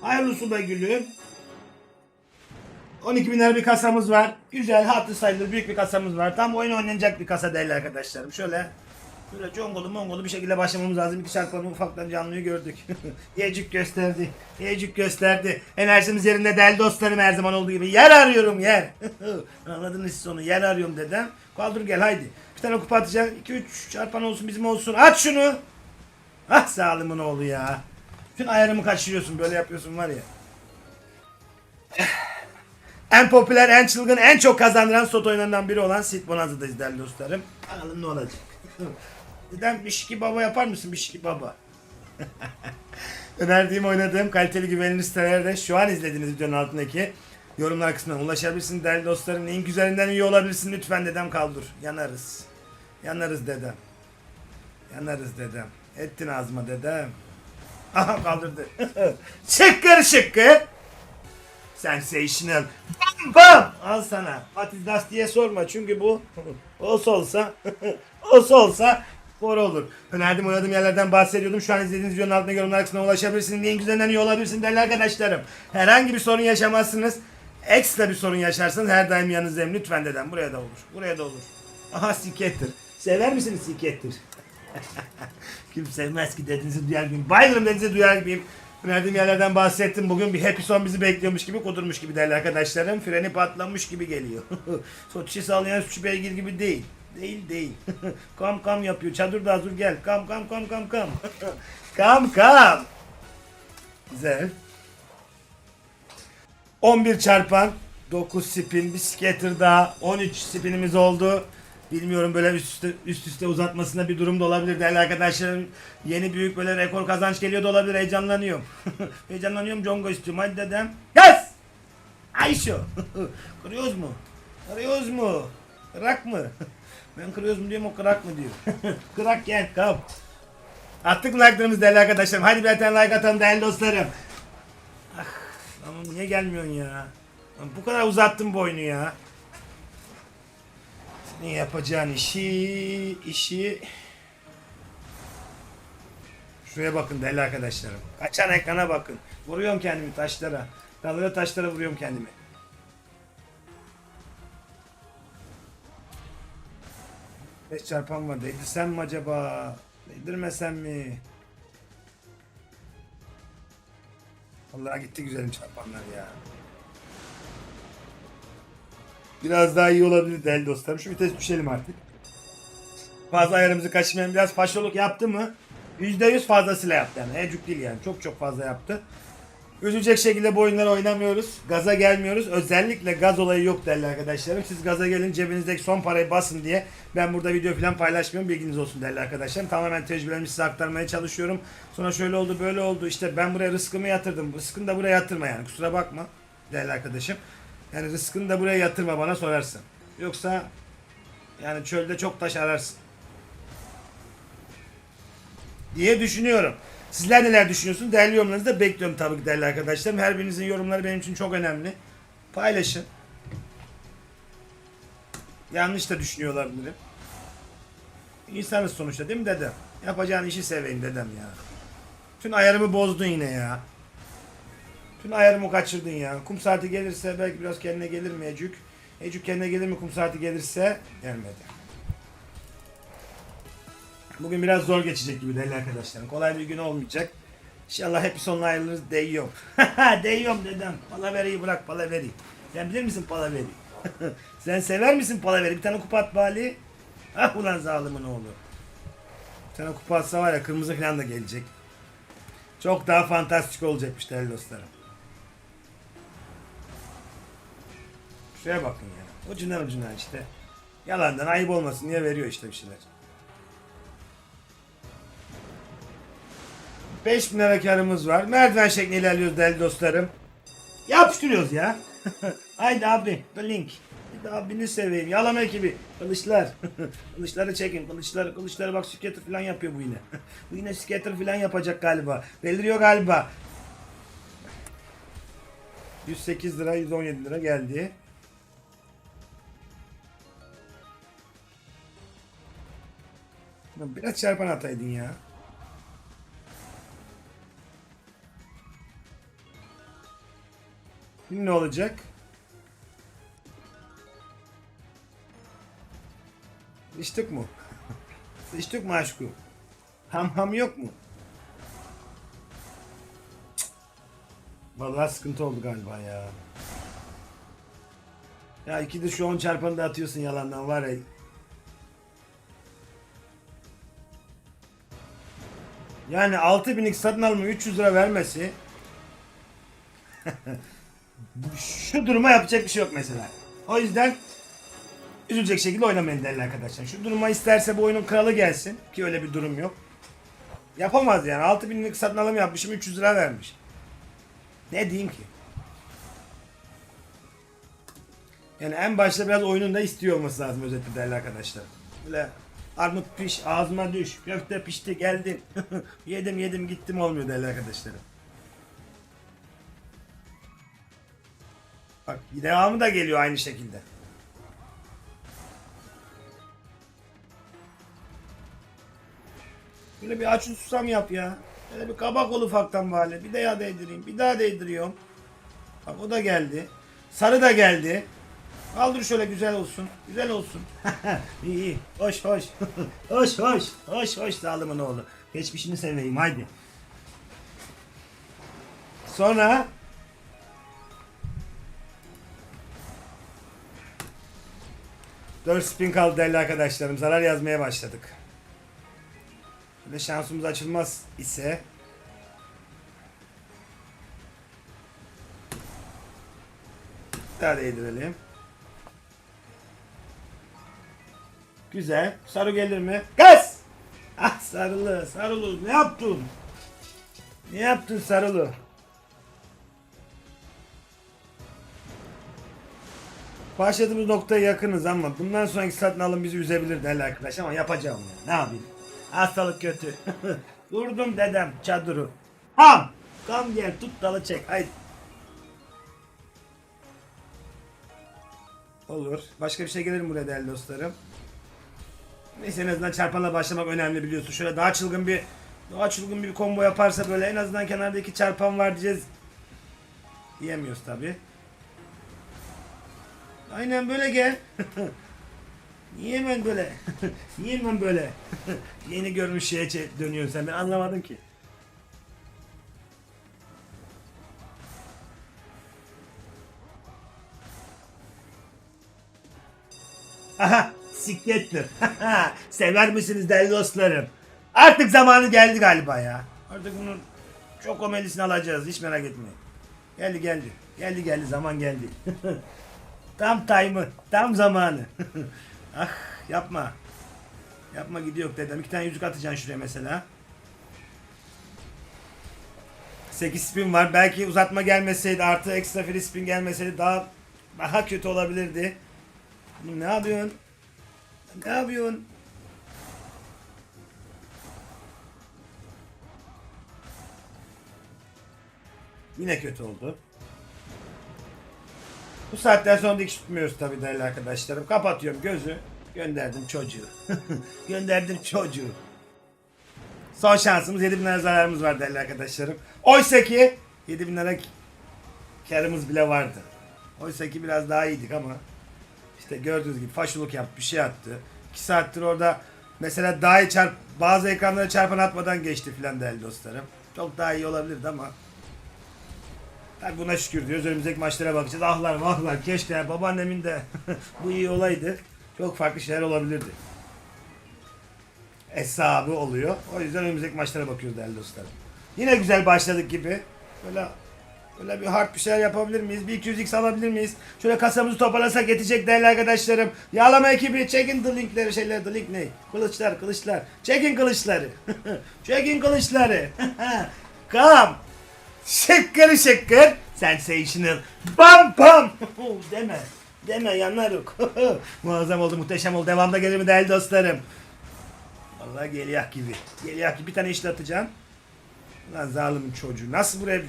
Hayırlısı be gülüm. 12 bin lira bir kasamız var. Güzel, hatlı sayılır büyük bir kasamız var. Tam oyun oynanacak bir kasa değil arkadaşlarım. Şöyle Böyle congolu mongolu bir şekilde başlamamız lazım. İki çarpanı ufaktan canlıyı gördük. Yecük gösterdi. Yecük gösterdi. Enerjimiz yerinde değerli dostlarım her zaman olduğu gibi. Yer arıyorum yer. Anladınız siz onu. Yer arıyorum dedem. Kaldır gel haydi. Bir tane kupa atacaksın. 2-3 çarpan olsun bizim olsun. At şunu. Ah sağlımın oğlu ya. Bütün ayarımı kaçırıyorsun. Böyle yapıyorsun var ya. En popüler, en çılgın, en çok kazandıran slot oyunlarından biri olan Sid Bonanza'dayız değerli dostlarım. Bakalım ne olacak. Neden Bişki Baba yapar mısın Bişki Baba? Önerdiğim oynadığım kaliteli güvenilir sitelerde şu an izlediğiniz videonun altındaki yorumlar kısmına ulaşabilirsin değerli dostlarım. Neyin güzelinden iyi olabilirsin lütfen dedem kaldır. Yanarız. Yanarız dedem. Yanarız dedem. Ettin ağzıma dedem. Aha kaldırdı. şıkkır şıkkır. Sensational. Bam bam. Al sana. What is diye sorma çünkü bu olsa olsa olsa olsa spor olur. Önerdiğim oynadığım yerlerden bahsediyordum. Şu an izlediğiniz videonun altına yorumlar kısmına ulaşabilirsiniz. Neyin güzelinden iyi olabilirsin değerli arkadaşlarım. Herhangi bir sorun yaşamazsınız. Ekstra bir sorun yaşarsanız her daim yanınızdayım. Lütfen dedem. Buraya da olur. Buraya da olur. Aha sikettir. Sever misiniz sikettir? Kim sevmez ki dediğinizi duyar gibiyim. Bayılırım dediğinizi duyar gibiyim. Önerdiğim yerlerden bahsettim. Bugün bir happy son bizi bekliyormuş gibi kudurmuş gibi değerli arkadaşlarım. Freni patlamış gibi geliyor. Soçi sağlayan suçu beygir gibi değil. Değil değil. kam kam yapıyor. Çadır da hazır gel. Kam kam kam kam kam. kam kam. Güzel. 11 çarpan 9 spin bir skater daha 13 spinimiz oldu. Bilmiyorum böyle üst üste, üst üste uzatmasında bir durum da olabilir değerli arkadaşlarım. Yeni büyük böyle rekor kazanç geliyor da olabilir heyecanlanıyorum. heyecanlanıyorum Congo istiyorum hadi dedem. Yaz! Ayşo! Kırıyoruz mu? Kırıyoruz mu? Kırak mı? ben kırıyoruz mu diyorum o kırak mı diyor. kırak gel kap. Attık mı like'larımızı değerli arkadaşlarım. Hadi bir tane like atalım değerli dostlarım. Ah, ama niye gelmiyorsun ya? Bu kadar uzattım bu oyunu ya. Senin yapacağın işi, işi... Şuraya bakın değerli arkadaşlarım. Kaçan ekrana bakın. Vuruyorum kendimi taşlara. Dallara taşlara vuruyorum kendimi. Beş çarpan var. Değdirsem mi acaba? Değdirmesem mi? Allah gitti güzelim çarpanlar ya. Biraz daha iyi olabilir değerli dostlarım. Şu vites düşelim artık. Fazla ayarımızı kaçırmayalım. Biraz faşoluk yaptı mı? %100 fazlasıyla yaptı yani. Ecuk değil yani. Çok çok fazla yaptı. Üzülecek şekilde bu oyunları oynamıyoruz. Gaza gelmiyoruz. Özellikle gaz olayı yok değerli arkadaşlarım. Siz gaza gelin cebinizdeki son parayı basın diye ben burada video falan paylaşmıyorum. Bilginiz olsun değerli arkadaşlarım. Tamamen tecrübelerimi size aktarmaya çalışıyorum. Sonra şöyle oldu böyle oldu. İşte ben buraya rızkımı yatırdım. Rızkını da buraya yatırma yani. Kusura bakma değerli arkadaşım. Yani rızkını da buraya yatırma bana sorarsın. Yoksa yani çölde çok taş ararsın. Diye düşünüyorum. Sizler neler düşünüyorsunuz? Değerli yorumlarınızı da bekliyorum tabii ki değerli arkadaşlarım. Her birinizin yorumları benim için çok önemli. Paylaşın. Yanlış da düşünüyor olabilirim. İnsanız sonuçta değil mi dedem? Yapacağın işi seveyim dedem ya. Tüm ayarımı bozdun yine ya. Tüm ayarımı kaçırdın ya. Kum saati gelirse belki biraz kendine gelir mi Ecük? Ecük kendine gelir mi kum saati gelirse? Gelmedi. Bugün biraz zor geçecek gibi değerli arkadaşlarım. Kolay bir gün olmayacak. İnşallah hep sonuna ayrılırız değiyorum. değiyorum dedem. Palaveriyi bırak palaveri. Sen bilir misin palaveri? Sen sever misin palaveri? Bir tane kupa at bari. Ah ulan zalimin oğlu. Bir tane kupa atsa var ya kırmızı falan da gelecek. Çok daha fantastik olacakmış değerli dostlarım. Şuraya bakın ya. Ucundan ucundan işte. Yalandan ayıp olmasın diye veriyor işte bir şeyler. 5000 lira karımız var. Merdiven şeklinde ilerliyoruz değerli dostlarım. Yapıştırıyoruz ya. Haydi abi. The link. Bir de abini seveyim. Yalama ekibi. Kılıçlar. Kılıçları çekin. Kılıçları. Kılıçları bak skater falan yapıyor bu yine. bu yine skater falan yapacak galiba. Beliriyor galiba. 108 lira 117 lira geldi. Biraz çarpan ataydın ya. Şimdi ne olacak? İçtik mu? İçtik mi aşkım? Ham ham yok mu? Vallahi sıkıntı oldu galiba ya. Ya iki de şu 10 çarpanı da atıyorsun yalandan var ya. Yani 6000'lik satın alma 300 lira vermesi şu duruma yapacak bir şey yok mesela. O yüzden üzülecek şekilde oynamayın değerli arkadaşlar. Şu duruma isterse bu oyunun kralı gelsin ki öyle bir durum yok. Yapamaz yani 6000'lik satın alım yapmışım 300 lira vermiş. Ne diyeyim ki? Yani en başta biraz oyunun da istiyor olması lazım özetle değerli arkadaşlar. Böyle armut piş ağzıma düş köfte pişti geldim yedim yedim gittim olmuyor değerli arkadaşlarım. Bak devamı da geliyor aynı şekilde. Böyle bir aç susam yap ya. Böyle bir kabak ol ufaktan bari. Bir yağ değdireyim. Bir daha değdiriyorum. Bak o da geldi. Sarı da geldi. Kaldır şöyle güzel olsun. Güzel olsun. iyi iyi. Hoş hoş. hoş hoş. Hoş hoş sağlımın oğlu. Geçmişini seveyim haydi. Sonra Dört spin kaldı değerli arkadaşlarım. Zarar yazmaya başladık. Şöyle şansımız açılmaz ise daha değdirelim. Güzel. Sarı gelir mi? Gaz! Ah sarılı, sarılı. Ne yaptın? Ne yaptın sarılı? Başladığımız noktaya yakınız ama bundan sonraki satın alım bizi üzebilir değerli arkadaş ama yapacağım ya. Ne yapayım? Hastalık kötü. Durdum dedem çadırı. Ham! Kam gel tut dalı çek. Haydi. Olur. Başka bir şey gelir mi buraya değerli dostlarım? Neyse en azından çarpanla başlamak önemli biliyorsun. Şöyle daha çılgın bir daha çılgın bir combo yaparsa böyle en azından kenarda iki çarpan var diyeceğiz. Diyemiyoruz tabi. Aynen böyle gel. Niye hemen böyle? Niye hemen böyle? Yeni görmüş şeye dönüyorsun sen ben anlamadım ki. Aha siklettir. Sever misiniz değerli dostlarım? Artık zamanı geldi galiba ya. Artık bunun çok omelisini alacağız hiç merak etmeyin. Geldi geldi. Geldi geldi zaman geldi. tam time'ı, tam zamanı. ah yapma. Yapma gidiyor dedem. İki tane yüzük atacaksın şuraya mesela. 8 spin var. Belki uzatma gelmeseydi artı ekstra free spin gelmeseydi daha daha kötü olabilirdi. Ne yapıyorsun? Ne yapıyorsun? Yine kötü oldu. Bu saatten sonra dikiş tutmuyoruz tabii değerli arkadaşlarım. Kapatıyorum gözü. Gönderdim çocuğu. Gönderdim çocuğu. Son şansımız 7000 lira zararımız var değerli arkadaşlarım. Oysa ki 7000 lira karımız bile vardı. Oysa ki biraz daha iyiydik ama işte gördüğünüz gibi faşuluk yaptı, bir şey attı. 2 saattir orada mesela daha iyi çarp bazı ekranlara çarpan atmadan geçti filan değerli dostlarım. Çok daha iyi olabilirdi ama Tabii buna şükür diyoruz. Önümüzdeki maçlara bakacağız. Ahlar vahlar keşke babaannemin de bu iyi olaydı. Çok farklı şeyler olabilirdi. Hesabı oluyor. O yüzden önümüzdeki maçlara bakıyoruz değerli dostlarım. Yine güzel başladık gibi. Böyle Böyle bir hard bir şeyler yapabilir miyiz? Bir 200x alabilir miyiz? Şöyle kasamızı toparlasak yetecek değerli arkadaşlarım. Yağlama ekibi çekin the linkleri şeyler the link ne? Kılıçlar kılıçlar. Çekin kılıçları. çekin kılıçları. Come. Şıkkır şıkkır. Sensational. Bam bam. Deme. Deme yanarık. Muazzam oldu muhteşem oldu. Devamda gelir mi değerli dostlarım? Vallahi geliyak gibi. Geliyak gibi bir tane işte atacağım. Lan zalim çocuğu. Nasıl buraya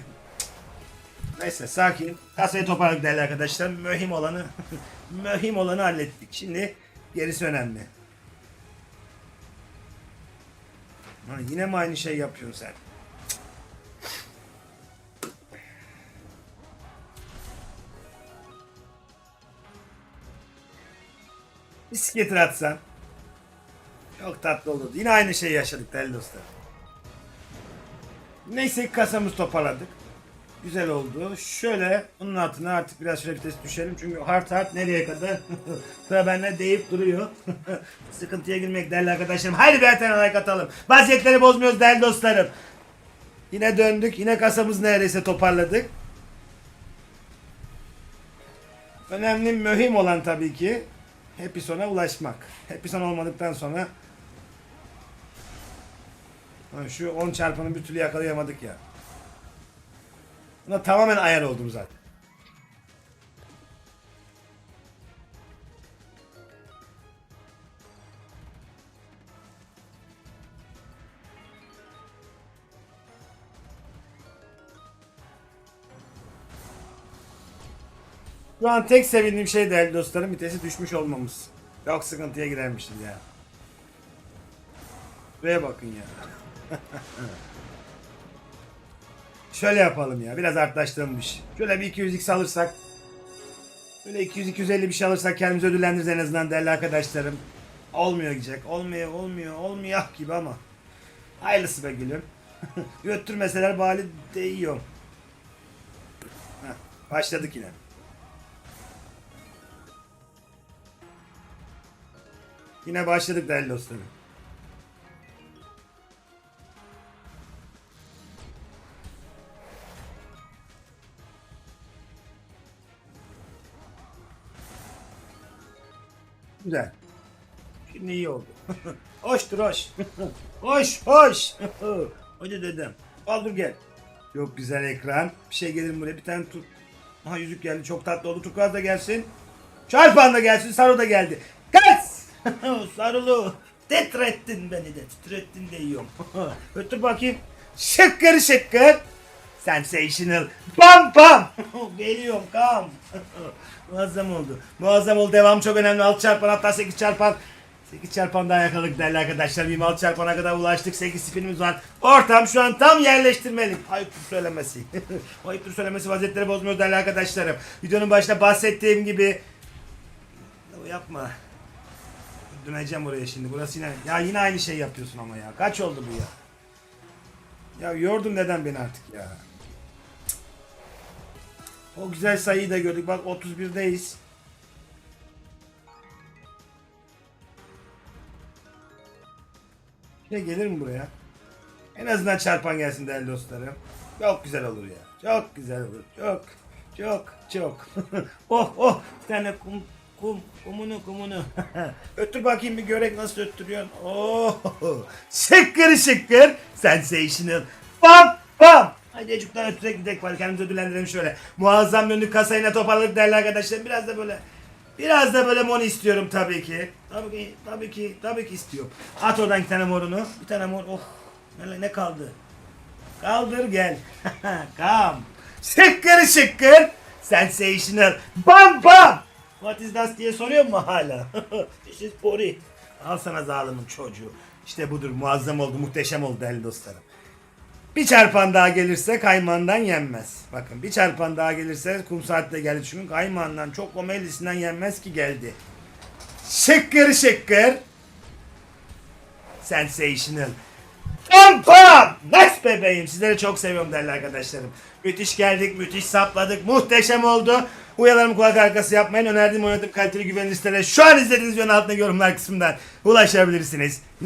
Neyse sakin. Kasayı toparladık değerli arkadaşlar. Mühim olanı mühim olanı hallettik. Şimdi gerisi önemli. Ha, yine mi aynı şey yapıyorsun sen? Bisikletini atsan. Çok tatlı olurdu. Yine aynı şeyi yaşadık değerli dostlar. Neyse kasamızı toparladık. Güzel oldu. Şöyle bunun altına artık biraz şöyle vites düşelim. Çünkü hard hard nereye kadar? Sıra bende deyip duruyor. Sıkıntıya girmek değerli arkadaşlarım. Haydi bir tane like atalım. Vaziyetleri bozmuyoruz değerli dostlarım. Yine döndük. Yine kasamızı neredeyse toparladık. Önemli, mühim olan tabii ki Happy Son'a ulaşmak. Happy Son olmadıktan sonra şu 10 çarpanı bir türlü yakalayamadık ya. Buna tamamen ayar oldum zaten. Şu an tek sevindiğim şey değerli dostlarım vitesi düşmüş olmamız. Yok sıkıntıya girermişiz ya. Buraya bakın ya. Şöyle yapalım ya. Biraz artlaştırılmış. Şöyle bir 200x alırsak. Böyle 200-250 bir şey alırsak kendimizi ödüllendiririz en azından değerli arkadaşlarım. Olmuyor gidecek. Olmuyor, olmuyor, olmuyor gibi ama. Hayırlısı be gülüm. Götürmeseler bari değiyor. Heh, başladık yine. Yine başladık değerli dostlarım. Güzel. Şimdi iyi oldu. Hoştur hoş. hoş hoş. Hadi dedem. Kaldır gel. Çok güzel ekran. Bir şey gelir buraya. Bir tane tut. Aha yüzük geldi. Çok tatlı oldu. Turkuaz da gelsin. Çarpan da gelsin. Saru da geldi. Kaç! Sarılı. Titrettin beni de. Titrettin de yiyorum. Ötür bakayım. Şıkkır şıkkır. Sensational. Bam bam. Geliyorum kam. Muazzam oldu. Muazzam oldu. Devam çok önemli. 6 çarpan hatta 8 çarpan. 8 çarpan daha yakaladık değerli arkadaşlar. 26 çarpana kadar ulaştık. 8 spinimiz var. Ortam şu an tam yerleştirmeli. Ayıptır söylemesi. Ayıptır söylemesi vaziyetleri bozmuyor değerli arkadaşlarım. Videonun başında bahsettiğim gibi. Yapma. Döneceğim oraya şimdi. Burası yine. Ya yine aynı şey yapıyorsun ama ya. Kaç oldu bu ya? Ya yordun neden beni artık ya? O güzel sayıyı da gördük. Bak 31'deyiz. Ne gelir mi buraya? En azından çarpan gelsin değerli dostlarım. Çok güzel olur ya. Çok güzel olur. Çok. Çok. Çok. oh oh. Bir tane kum. Kum. Kumunu kumunu. Öttür bakayım bir görek nasıl öttürüyorsun. Oh. Şıkkır şıkkır. Sensational. Bam. Haydi çocuklar ötürek gidek var. Kendimizi ödüllendirelim şöyle. Muazzam döndük kasayla toparladık değerli arkadaşlar. Biraz da böyle Biraz da böyle moni istiyorum tabii ki. Tabii ki, tabii ki, tabii ki istiyorum. At oradan iki tane morunu. Bir tane mor. Oh. Ne, ne kaldı? Kaldır gel. Come. Şıkkır şıkkır. Sensational. Bam bam. What is that diye soruyor mu hala? This is Pori. Al sana zalimin çocuğu. İşte budur. Muazzam oldu. Muhteşem oldu değerli dostlarım. Bir çarpan daha gelirse kaymağından yenmez. Bakın bir çarpan daha gelirse kum saatte geldi çünkü kaymağından çok omelisinden yenmez ki geldi. Şıkkır şıkkır. Sensational. Pam pam. Nice bebeğim. Sizleri çok seviyorum değerli arkadaşlarım. Müthiş geldik, müthiş sapladık. Muhteşem oldu. Uyarılarımı kulak arkası yapmayın. Önerdiğim oynatıp kaliteli güvenli sitelere şu an izlediğiniz videonun altına yorumlar kısmından ulaşabilirsiniz.